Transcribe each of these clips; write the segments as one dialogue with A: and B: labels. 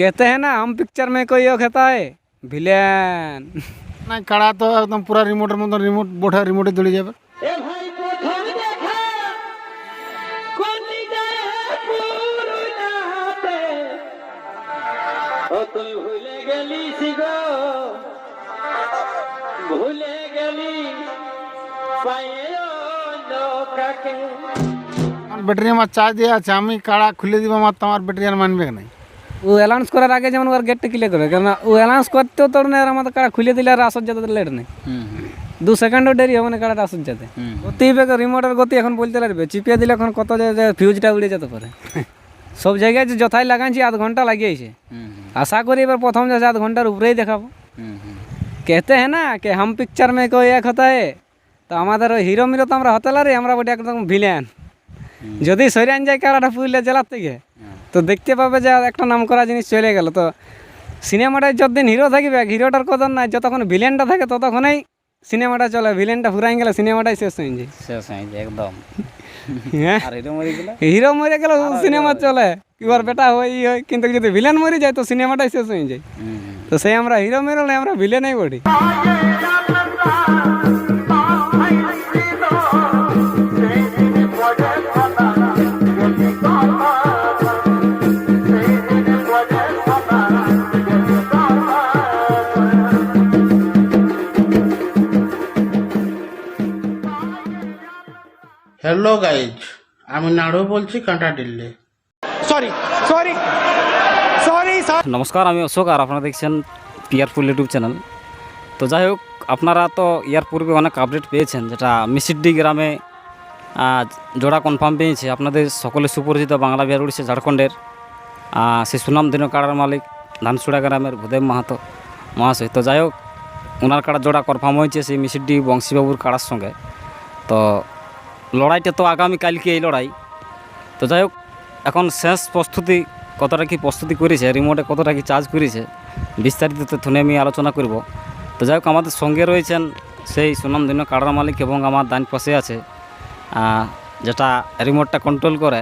A: कहते हैं ना हम पिक्चर में कोई और कहता है विलेन
B: না কাড়া তো একদম পুরা রিমোটের মতন রিমোট বোঠা রিমোটে দৌড়ে যাবে
C: ও তুই ভুলে গেলি গো ভুলে গেলি পায়ে কাকে
B: আমার ব্যাটারি আমার চার্জ দিয়ে আছে আমি কাড়া খুলে দিব আমার তো আমার ব্যাটারি আর মানবে নাই
A: ও অ্যালাউন্স করার আগে যেমন ওর গেটটা ক্লিয়ার করে কেন ও অ্যালাউন্স করতেও তোর না আর আমাদের কাড়া খুলে দিলে আর আসর যেতে লেট নেই দু সেকেন্ডও দেরি হবে না কাড়াটা আসর যেতে গতি বেগে রিমোটের গতি এখন বলতে লাগবে চিপিয়ে দিলে এখন কত যে যে ফিউজটা উড়ে যেতে পারে সব জায়গায় যে যথাই লাগাইছি আধ ঘন্টা লাগিয়েছে আশা করি এবার প্রথম যে আধ ঘন্টার উপরেই দেখাবো कहते हैं ना कि हम पिक्चर में कोई एक होता है তো আমাদের ওই হিরো মিরো তো আমরা হতে পারি আমরা বলি একদম ভিলেন যদি সরিয়ান যায় কারাটা পুরুলিয়া জেলার থেকে তো দেখতে পাবে যে একটা নাম করা জিনিস চলে গেল। তো সিনেমাটায় যতদিন হিরো থাকবে হিরোটার কদর নাই যতক্ষণ ভিলেনটা থাকে ততক্ষণেই সিনেমাটা চলে ভিলেনটা ফুরাই গেলে সিনেমাটাই শেষ হয়ে যায়।
D: শেষ হয়ে যায় একদম।
A: হ্যাঁ?
D: হিরো মরে গেলে?
A: হিরো মরে গেলে সিনেমা চলে কি ওর বেটা হয় ই হয় কিন্তু যদি ভিলেন মরে যায় তো সিনেমাটাই শেষ হয়ে যায়। তো সেই আমরা হিরো মেরো আমরা ভিলেনই বলি।
E: হ্যালো গাইজ আমি নাড়ু বলছি কাঁটা দিল্লি।
D: নমস্কার আমি অশোক আর আপনারা দেখছেন পিয়ারপুল ইউটিউব চ্যানেল তো যাই হোক আপনারা তো ইয়ার পূর্বে অনেক আপডেট পেয়েছেন যেটা মিসিড্ডি গ্রামে জোড়া কনফার্ম পেয়েছে। আপনাদের সকলে সুপরিচিত বাংলা বিহার উড়িষ্যা ঝাড়খণ্ডের সেই সুনাম দিন কাড়ার মালিক ধানসুড়া গ্রামের ভূদেব মাহাতো মহাশয়। তো যাই হোক ওনার কাড়া জোড়া কনফার্ম হয়েছে সেই মিসিড্ডি বংশীবাবুর কাড়ার সঙ্গে। তো লড়াইটা তো আগামীকালকে এই লড়াই। তো যাই হোক, এখন শেষ প্রস্তুতি কতটা কি প্রস্তুতি করেছে রিমোটে কতটা কি চার্জ করেছে, বিস্তারিত তথ্য নিয়ে আমি আলোচনা করব। তো যাই হোক, আমাদের সঙ্গে রয়েছেন সেই সুনামধন্য কাড়ার মালিক এবং আমার ডান পাশে আছে যেটা রিমোটটা কন্ট্রোল করে,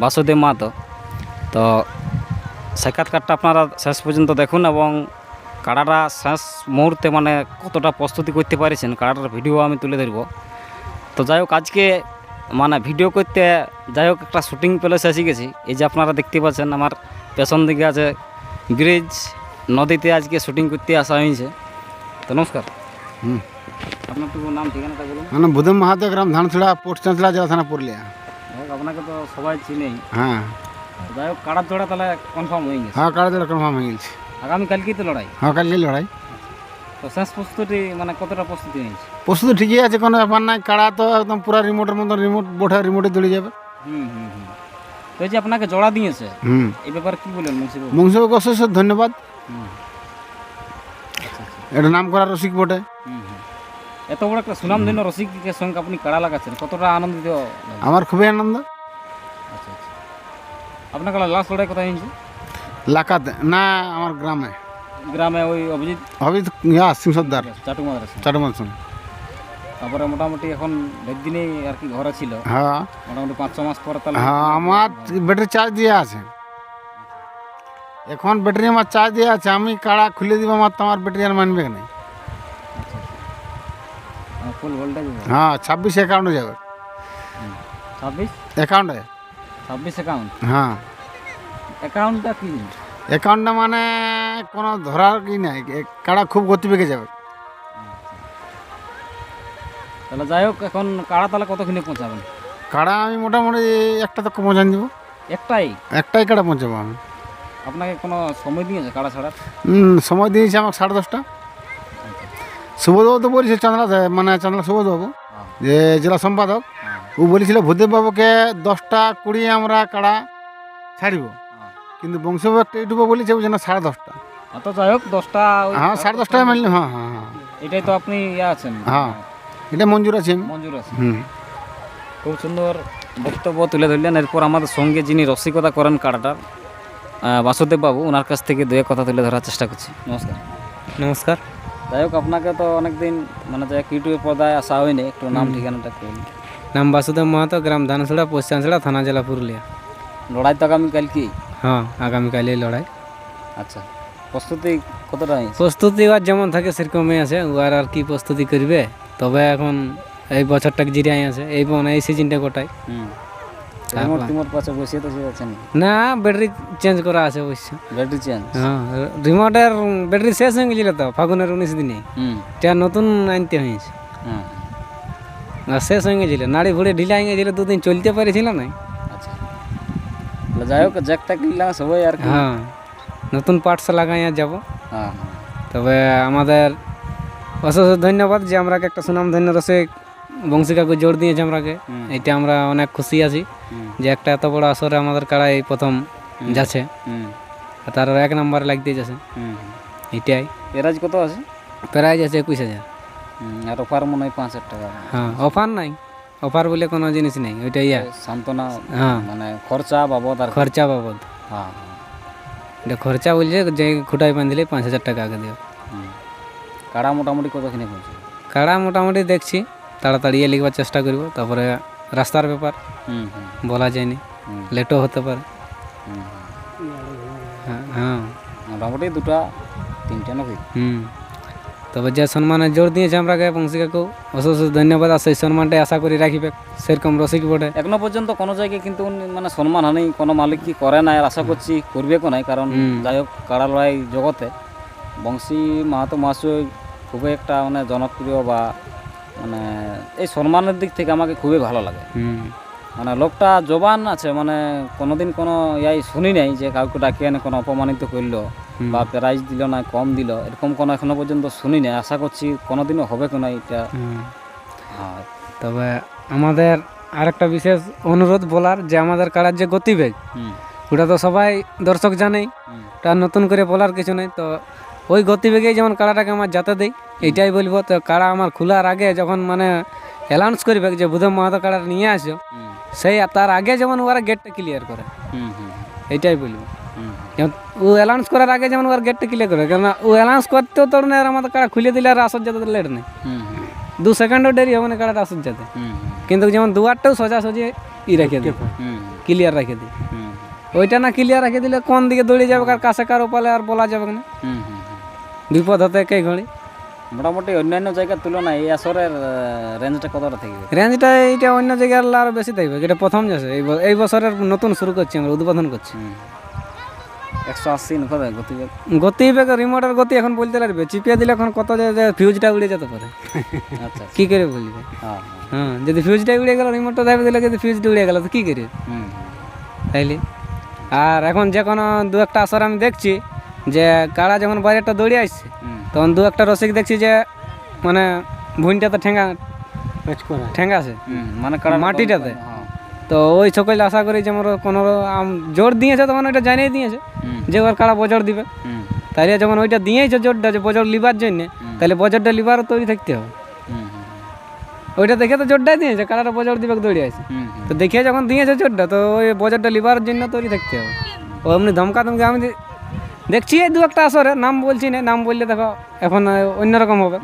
D: বাসুদেব মাহাতো। তো সাক্ষাৎকারটা আপনারা শেষ পর্যন্ত দেখুন এবং কাড়াটা শেষ মুহূর্তে মানে কতটা প্রস্তুতি করতে পারেছেন কাড়াটার ভিডিও আমি তুলে ধরব। তো যাই হোক আজকে মানে ভিডিও করতে যাই হোক একটা শুটিং প্লেসে এসে গেছি। এই যে আপনারা দেখতে পাচ্ছেন আমার পেছন দিকে আছে ব্রিজ নদীতে আজকে শুটিং করতে আসা হয়েছে। তো নমস্কার।
B: হুম।
D: আপনার তো নাম ঠিকানাটা বলুন।
B: বুধম মাহাতো গ্রাম ধানছড়া পোস্ট চাঁচড়া জেলা থানা পুরুলিয়া।
D: আপনাকে তো সবাই চিনেই
B: হ্যাঁ।
D: যাই হোক কাড়ার জোড়া তাহলে কনফার্ম হয়ে গেছে।
B: হ্যাঁ কাড়া জেলা কনফার্ম হয়ে গেছে।
D: আগামীকালকেই তো লড়াই?
B: হ্যাঁ কালকে লড়াই।
D: তো শেষ প্রস্তুতি মানে কতটা প্রস্তুতি নিয়েছে?
B: প্রস্তুতি ঠিকই আছে কোনো ব্যাপার নাই। কাড়া তো একদম পুরা রিমোটের মতন রিমোট বোঠা রিমোটে দৌড়ে যাবে।
D: হুম হুম হুম। তো যে আপনাকে জড়া দিয়েছে
B: হুম।
D: এই ব্যাপারে কী বলেন মুন্সিবাবু?
B: বংশবাবুকে অশেষ ধন্যবাদ।
D: হুম।
B: এটা নাম করা রসিক বটে।
D: হুম হুম। এত বড় একটা সুনামধন্য রসিকের সঙ্গে আপনি কাড়া লাগাচ্ছেন কতটা আনন্দিত?
B: আমার খুবই আনন্দ।
D: আচ্ছা আচ্ছা। আপনার কাড়া লাস্ট লড়াই কোথায় হয়েছে
B: লাকাতে না আমার গ্রামে।
D: গ্রামে ওই অভিজিৎ
B: অভিজিৎ সিং সর্দার।
D: চাটু মাদ্রাসা।
B: চাটুমান সিং
D: তারপরে মোটামুটি এখন দিনেই আর কি ঘরে ছিল।
B: হ্যাঁ।
D: মোটামুটি পাঁচ ছ মাস পরে তাহলে
B: হ্যাঁ আমার ব্যাটারি চার্জ দিয়ে আছে। এখন ব্যাটারি আমার চার্জ দিয়ে আছে আমি কাড়া খুলে দিব আমার তো আমার ব্যাটারি আর মানবে না।
D: ফুল ভোল্টেজ
B: হ্যাঁ ছাব্বিশ অ্যাকাউন্টে যাবে।
D: ছাব্বিশ?
B: অ্যাকাউন্টে
D: ছাব্বিশ অ্যাকাউন্ট
B: হ্যাঁ।
D: অ্যাকাউন্টটা কি?
B: অ্যাকাউন্টটা মানে কোনো ধরার কি নাই কাড়া খুব গতিবেগে যাবে।
D: তাহলে যাই হোক এখন কাড়া তাহলে কতক্ষণে পৌঁছাবেন?
B: কাড়া আমি মোটামুটি একটা তো পৌঁছান দেবো।
D: একটাই?
B: একটাই কাড়া পৌঁছাবো আমি।
D: আপনাকে কোনো সময় দিয়েছে কাড়া ছাড়ার?
B: হুম, সময় দিয়েছে আমাকে সাড়ে দশটা। শুভদেব তো বলেছে চাঁদলা মানে চাঁদলা শুভদেব যে জেলা সম্পাদক ও বলেছিল ভূদেববাবুকে দশটা কুড়ি আমরা কাড়া ছাড়িব। কিন্তু বংশবাবু একটা ইউটিউবে বলেছে না সাড়ে দশটা।
D: তো যাই হোক দশটা
B: হ্যাঁ সাড়ে দশটায় মানলি হ্যাঁ হ্যাঁ হ্যাঁ।
D: এটাই তো আপনি ইয়ে আছেন।
B: হ্যাঁ। এটা মঞ্জুর আছে
D: মঞ্জুর আছে
B: হুম।
D: খুব সুন্দর বক্তব্য তুলে ধরলেন। এরপর আমাদের সঙ্গে যিনি রসিকতা করেন কাড়াটার বাসুদেব বাবু ওনার কাছ থেকে দু এক কথা তুলে ধরার চেষ্টা করছি। নমস্কার।
A: নমস্কার।
D: যাই হোক আপনাকে তো অনেকদিন মানে যাই হোক ইউটিউবে পর্দায় আসা হয়নি। একটু নাম ঠিকানাটা বলুন।
A: নাম বাসুদেব মাহাতো গ্রাম ধানসড়া পশ্চিমাঞ্চড়া থানা জেলা পুরুলিয়া।
D: লড়াই তো আগামীকাল কি?
A: হ্যাঁ আগামীকাল এই লড়াই।
D: আচ্ছা প্রস্তুতি কতটা
A: প্রস্তুতি আর যেমন থাকে সেরকমই আছে। ও আর আর কি প্রস্তুতি করবে? তবে এখন এই বছরটাকে জিরিয়াই আছে? এই বোন এই সিজনটা গোটাই
D: রিমোট টিমোট পাশে বসে তো সে
A: না ব্যাটারি চেঞ্জ করা আছে অবশ্য।
D: ব্যাটারি চেঞ্জ
A: হ্যাঁ রিমোটের ব্যাটারি শেষ হয়ে গেছিল তো ফাগুনের উনিশ দিনে।
D: হুম।
A: এটা নতুন আনতে হয়েছে। আর শেষ হয়ে গেছিল। নাড়ি ভুড়ে ঢিলা হয়ে গেছিল দুদিন চলতে পারেছিল না।
D: আচ্ছা। যাই হোক জ্যাকটা কিনলাম সবাই আর
A: হ্যাঁ নতুন পার্টস লাগাইয়া যাব।
D: হ্যাঁ।
A: তবে আমাদের অশেষ ধন্যবাদ যে আমরাকে একটা সুনাম ধন্য রসিক বংশী কাকু জোর দিয়েছে আমরাকে। এটা আমরা অনেক খুশি আছি যে একটা এত বড় আসরে আমাদের কাড়াই প্রথম যাচ্ছে। তার এক নাম্বার লাগতে যাচ্ছে। এটাই
D: এরাজ কত আছে?
A: প্রাইজ আছে একুশ হাজার।
D: আর অফার মনে হয় পাঁচ হাজার টাকা।
A: হ্যাঁ অফার নাই। অফার বলে কোনো জিনিস নেই ওইটা ইয়া
D: সান্ত্বনা
A: হ্যাঁ।
D: মানে খরচা বাবদ আর
A: খরচা বাবদ।
D: হ্যাঁ
A: এটা খরচা বলছে যে খুঁটাই বাঁধলে পাঁচ হাজার টাকা আগে
D: হুম। কাড়া মোটামুটি কতখানি পৌঁছে
A: কাড়া মোটামুটি দেখছি তাড়াতাড়ি লিখবার চেষ্টা করব তারপরে রাস্তার ব্যাপার বলা যায়নি লেটও হতে পারে। হ্যাঁ হ্যাঁ।
D: মোটামুটি দুটা তিনটে নাকি?
A: হুম। তবে যে সম্মানের জোর দিয়েছে আমরাকে বংশী কাকু অশেষ ধন্যবাদ আর সেই সম্মানটাই আশা করি রাখিবে সেরকম রসিক বটে।
D: এখনও পর্যন্ত কোনো জায়গায় কিন্তু মানে সম্মান হানি কোনো মালিক কি করে না আর আশা করছি করবে কো নাই কারণ যাই হোক কাড়া লড়াই জগতে বংশী মাহাতো মহাশয় খুবই একটা মানে জনপ্রিয় বা মানে এই সম্মানের দিক থেকে আমাকে খুবই ভালো লাগে। মানে লোকটা জবান আছে মানে কোনোদিন কোনো ইয়াই শুনি নাই যে কাউকে ডাকিয়ে এনে কোনো অপমানিত করল বা প্রাইজ দিল না কম দিল এরকম কোনো এখনও পর্যন্ত শুনি নাই। আশা করছি কোনোদিনও হবে কোনো এটা হ্যাঁ।
A: তবে আমাদের আরেকটা বিশেষ অনুরোধ বলার যে আমাদের কারার যে গতিবেগ ওটা তো সবাই দর্শক জানেই ওটা নতুন করে বলার কিছু নেই। তো ওই গতিবেগেই যেমন কাড়াটাকে আমার যাতে দেই এটাই বলব। তো কাড়া আমার খোলার আগে যখন মানে অ্যালাউন্স করবে যে বুধম মাহাতো কাড়া নিয়ে আসো সেই তার আগে যেমন ওরা গেটটা ক্লিয়ার করে।
D: হুম হুম
A: এইটাই বলব। যেমন ও অ্যালাউন্স করার আগে যেমন ওর গেটটা ক্লিয়ার করে কেন ও অ্যালাউন্স করতেও তোর না আর আমাদের কাড়া খুলে দিলে আর আসর যেতে লেট নেই।
D: হুম হুম।
A: দু সেকেন্ডও দেরি হবে না কাড়াটা আসর যেতে কিন্তু যেমন দুয়ারটাও সোজাসুজি ই রেখে দিই। ক্লিয়ার রেখে দিই। ওইটা না ক্লিয়ার রেখে দিলে কোন দিকে দৌড়ে যাবে কার কাছে কারও পালে আর বলা যাবে না।
D: হুম হুম।
A: বিপদ হতে কে ঘড়ি
D: মোটামুটি অন্যান্য জায়গার তুলনায় এই আসরের রেঞ্জটা কতটা থাকবে
A: রেঞ্জটা এইটা অন্য জায়গার আরও বেশি থাকবে এটা প্রথম যাচ্ছে এই এই বছরের নতুন শুরু করছি আমরা উদ্বোধন করছি।
D: একশো আশি কত গতিবেগ।
A: গতি বেগ রিমোটের গতি এখন বলতে পারবে চিপিয়ে দিলে এখন কত ফিউজটা উড়ে যেতে পারে।
D: আচ্ছা
A: কি করে বলবে?
D: হ্যাঁ
A: হ্যাঁ। যদি ফিউজটা উড়ে গেল রিমোটটা দাবি দিলে যদি ফিউজটা উড়ে গেল তো কী করি? তাইলে? আর এখন যে কোনো দু একটা আসর আমি দেখছি যে কাড়া যখন বাইরেটা দৌড়ে আসছে তখন দু একটা রসিক দেখছি যে মানে ভুঁইটাতে ঠেঙ্গা ঠেঙ্গা আছে।
D: মানে
A: মাটিটাতে?
D: হ্যাঁ।
A: তো ওই সকল আশা করি যে আমার কোনো আম- জোর দিয়েছে তখন ওইটা জানিয়ে দিয়েছে যে ওর কাড়া বজর দিবে। তাইলে যখন ওইটা দিয়েছে জোরটা যে বজর লিবার জন্য তাহলে বজরটা লিবারও তৈরি থাকতে হবে। ওইটা দেখে তো জোরটাই দিয়েছে কাড়াটা বজর দিবে দৌড়ে আছে তো দেখে যখন দিয়েছে জোরটা তো ওই বজরটা লিবার জন্য তৈরি থাকতে হবে। ও এমনি ধমকা ধমকি আমি দেখছি এই দু একটা আসরে নাম বলছি না নাম বললে দেখো এখন অন্যরকম হবে।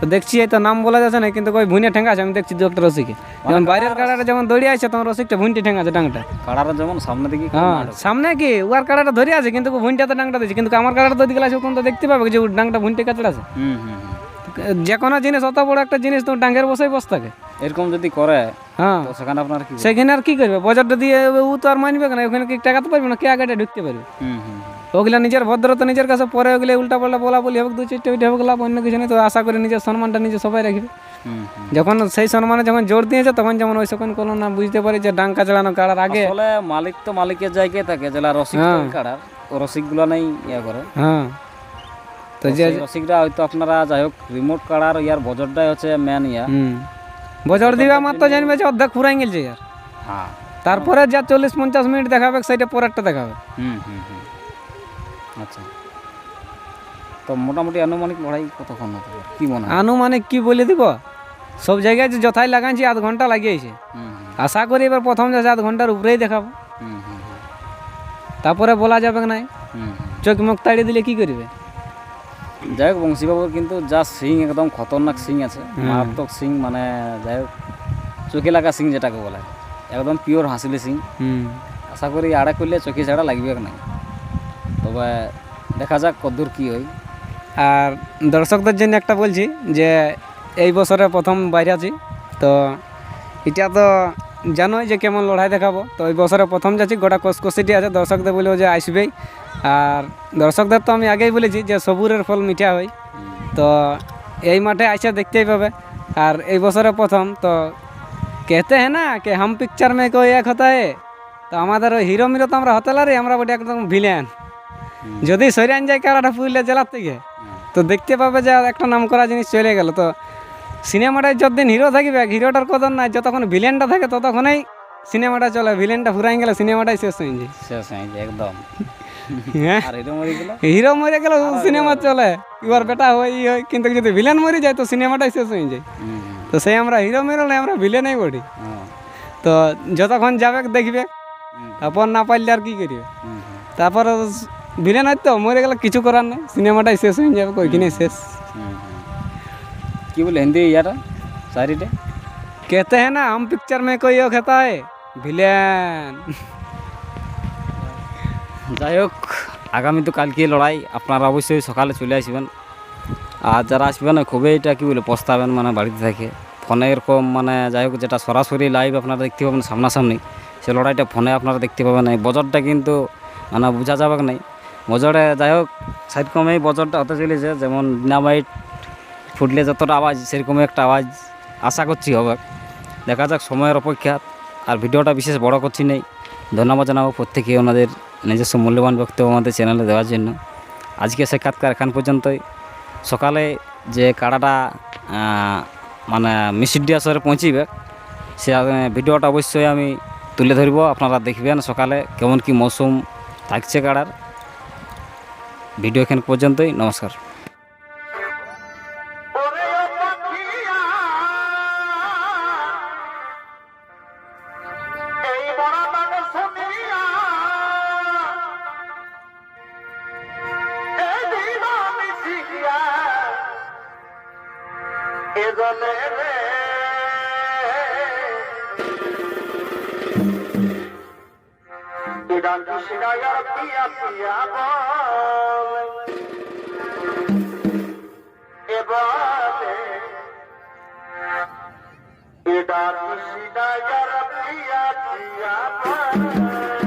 A: তো দেখছি এই তো নাম বলা যাচ্ছে না কিন্তু ওই ভুঁইনে ঠেঙ্গা আছে আমি দেখছি দু একটা রসিকে। যখন বাইরের কাড়াটা যখন দৌড়ে আছে তখন রসিকটা ভুঁইনটি ঠেঙ্গা আছে ডাংটা
D: কাড়ারা যেমন সামনে দিকে
A: হ্যাঁ সামনে কি? উয়ার কাড়াটা ধরে আছে কিন্তু ভুঁইনটাতে ডাংটা দিচ্ছে কিন্তু আমার কাড়াটা তো দিকে আছে তখন তো দেখতে পাবে যে ডাংটা ভুঁইনটি কাছড়া আছে। যে কোনো জিনিস অত বড় একটা জিনিস তো ডাঙ্গের বসেই বস থাকে।
D: এরকম যদি করে
A: হ্যাঁ।
D: সেখানে আপনার কি
A: সেখানে আর কি করবে? বাজারটা দিয়ে ও তো আর মানবে না ওখানে কি টাকাতে পারবে না? কে আগে ঢুকতে পারবে?
D: হুম হুম।
A: ওগুলা নিজের ভদ্রতা নিজের কাছে পরে ওগুলো উল্টা পাল্টা বলা বলি হবে দু চারটে ওইটা হবে লাভ অন্য কিছু নেই। তো আশা করি নিজের সম্মানটা নিজে সবাই রাখবে। যখন সেই সম্মানে যখন জোর দিয়েছে তখন যেমন ওই সকল কোনো না বুঝতে পারি যে ডাঙ্কা চালানো কাড়ার আগে।
D: আসলে মালিক তো মালিকের জায়গায় থাকে যেটা রসিক থাকে কাড়ার। রসিকগুলো নেই ইয়ে করে।
A: হ্যাঁ। তো যে
D: রসিকরা হয়তো আপনারা যাই হোক রিমোট কাড়ার ইয়ার বজরটাই হচ্ছে মেন ইয়া।
A: বজর দিবে তো জানবে যে অর্ধেক ফুরাই গেছে আর
D: হ্যাঁ।
A: তারপরে যা চল্লিশ পঞ্চাশ মিনিট দেখাবে সেটা পরেরটা দেখাবে।
D: হুম হুম হুম। আচ্ছা। তো মোটামুটি আনুমানিক লড়াই কতক্ষণ হতে পারে? কি মনে হয়?
A: আনুমানিক কি বলে দিব? সব জায়গায় যে যথাই লাগাইছি আধ ঘণ্টা লাগিয়েছে। আশা করি এবার প্রথম যাচ্ছে আধ ঘণ্টার উপরেই দেখাবো। তারপরে বলা যাবে না চোখ মুখ তাড়িয়ে দিলে কি করবে?
D: যাই হোক বংশীবাবুর কিন্তু যা সিং একদম খতরনাক সিং আছে। মারাত্মক সিং মানে যাই হোক চোখে লাগা সিং যেটাকে বলে। একদম পিওর হাসিলি সিং। আশা করি আড়া করলে চোখে ছাড়া লাগবে না তবে দেখা যাক কদ্দূর কী হয়।
A: আর দর্শকদের জন্য একটা বলছি যে এই বছরে প্রথম বাইরে আছি তো এটা তো জানোই যে কেমন লড়াই দেখাবো। তো এই বছরে প্রথম যাচ্ছি গোটা কসকসিটি আছে দর্শকদের বলেও যে আসবেই আর দর্শকদের তো আমি আগেই বলেছি যে সবুরের ফল মিঠা হয়। তো এই মাঠে আইসা দেখতেই পাবে। আর এই বছরে প্রথম তো কেতে হ্যাঁ না কে হাম পিকচার মেয়ে কেউ এক হতা তো আমাদের ওই হিরো মিরো তো আমরা হতে লারি আমরা বটে একদম ভিলেন যদি সরিয়ান যায় কারাটা পুরুলিয়া জেলার থেকে তো দেখতে পাবে যে একটা নাম করা জিনিস চলে গেল। তো সিনেমাটায় যতদিন হিরো থাকবে হিরোটার কদর নাই যতক্ষণ ভিলেনটা থাকে ততক্ষণই সিনেমাটা চলে ভিলেনটা ফুরাই গেলে সিনেমাটাই শেষ হয়ে যায়।
D: শেষ হয়ে যায় একদম।
A: হ্যাঁ।
D: হিরো মরে গেল?
A: সিনেমা চলে এবার বেটা হয় ই হয় কিন্তু যদি ভিলেন মরে যায় তো সিনেমাটাই শেষ হয়ে যায়। তো সেই আমরা হিরো মেরো নাই আমরা ভিলেনই বলি তো যতক্ষণ যাবে দেখবে। তারপর না পারলে আর কি করবে? তারপর ভিলেন হয় তো মরে গেলে কিছু করার নেই সিনেমাটাই শেষ হয়ে যাবে কইখানে শেষ
D: হুম, হুম। কি বলে হিন্দি ইয়াটা শাড়িটা
A: कहते हैं ना हम पिक्चर में कोई और कहता है विलेन
D: যাই হোক আগামী তো কালকে লড়াই আপনারা অবশ্যই সকালে চলে আসবেন আর যারা আসবেন খুবই এটা কী বলে পস্তাবেন মানে বাড়িতে থেকে ফোনে এরকম মানে যাই হোক যেটা সরাসরি লাইভ আপনারা দেখতে পাবেন সামনাসামনি সে লড়াইটা ফোনে আপনারা দেখতে পাবেন এই বজরটা কিন্তু মানে বোঝা যাবে নাই বজরে যাই হোক সাইড সেরকমই বজরটা হতে চলেছে, যেমন ডিনামাইট ফুটলে যতটা আওয়াজ, সেরকমই একটা আওয়াজ আশা করছি হবে। দেখা যাক সময়ের অপেক্ষা, আর ভিডিওটা বিশেষ বড় করছি নেই। ধন্যবাদ জানাব প্রত্যেকে ওনাদের নিজস্ব মূল্যবান বক্তব্য আমাদের চ্যানেলে দেওয়ার জন্য। আজকে সাক্ষাৎকার এখান পর্যন্তই। সকালে যে কাড়াটা মানে মিসিডি আসরে পৌঁছিবে, সে ভিডিওটা অবশ্যই আমি তুলে ধরবো, আপনারা দেখবেন সকালে কেমন কি মৌসুম থাকছে কাড়ার। ভিডিও এখানে পর্যন্তই নমস্কার।
C: পিয়া পিয়া এবারে এডা পিয়া পিয়া বল